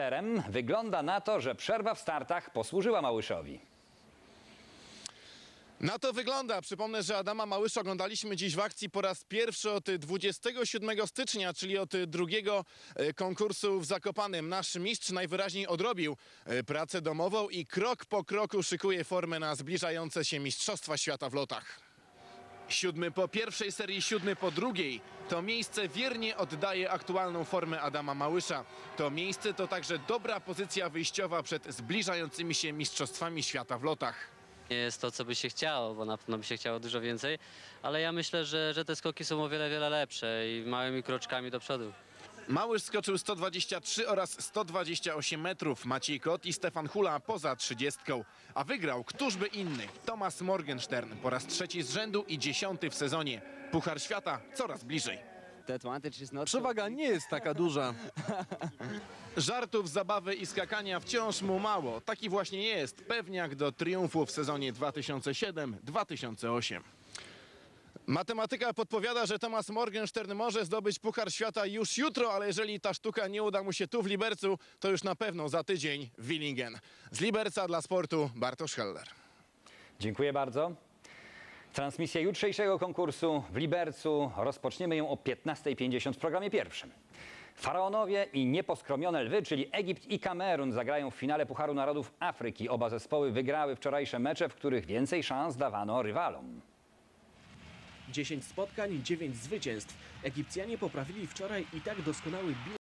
Terem Wygląda na to, że przerwa w startach posłużyła Małyszowi. Na to wygląda. Przypomnę, że Adama Małysza oglądaliśmy dziś w akcji po raz pierwszy od 27 stycznia, czyli od drugiego e, konkursu w Zakopanem. Nasz mistrz najwyraźniej odrobił e, pracę domową i krok po kroku szykuje formę na zbliżające się Mistrzostwa Świata w lotach. Siódmy po pierwszej serii, siódmy po drugiej. To miejsce wiernie oddaje aktualną formę Adama Małysza. To miejsce to także dobra pozycja wyjściowa przed zbliżającymi się Mistrzostwami Świata w lotach. Nie jest to, co by się chciało, bo na pewno by się chciało dużo więcej, ale ja myślę, że, że te skoki są o wiele, wiele lepsze i małymi kroczkami do przodu. Małysz skoczył 123 oraz 128 metrów. Maciej Kot i Stefan Hula poza 30. A wygrał któż by inny? Tomasz Morgenstern po raz trzeci z rzędu i dziesiąty w sezonie. Puchar świata coraz bliżej. Przewaga nie jest taka duża. Żartów, zabawy i skakania wciąż mu mało. Taki właśnie jest pewniak do triumfu w sezonie 2007-2008. Matematyka podpowiada, że Tomasz Morgenstern może zdobyć Puchar Świata już jutro, ale jeżeli ta sztuka nie uda mu się tu w Libercu, to już na pewno za tydzień w Willingen. Z Liberca dla sportu Bartosz Heller. Dziękuję bardzo. Transmisję jutrzejszego konkursu w Libercu rozpoczniemy ją o 15.50 w programie pierwszym. Faraonowie i nieposkromione lwy, czyli Egipt i Kamerun zagrają w finale Pucharu Narodów Afryki. Oba zespoły wygrały wczorajsze mecze, w których więcej szans dawano rywalom. 10 spotkań, 9 zwycięstw. Egipcjanie poprawili wczoraj i tak doskonały bilans.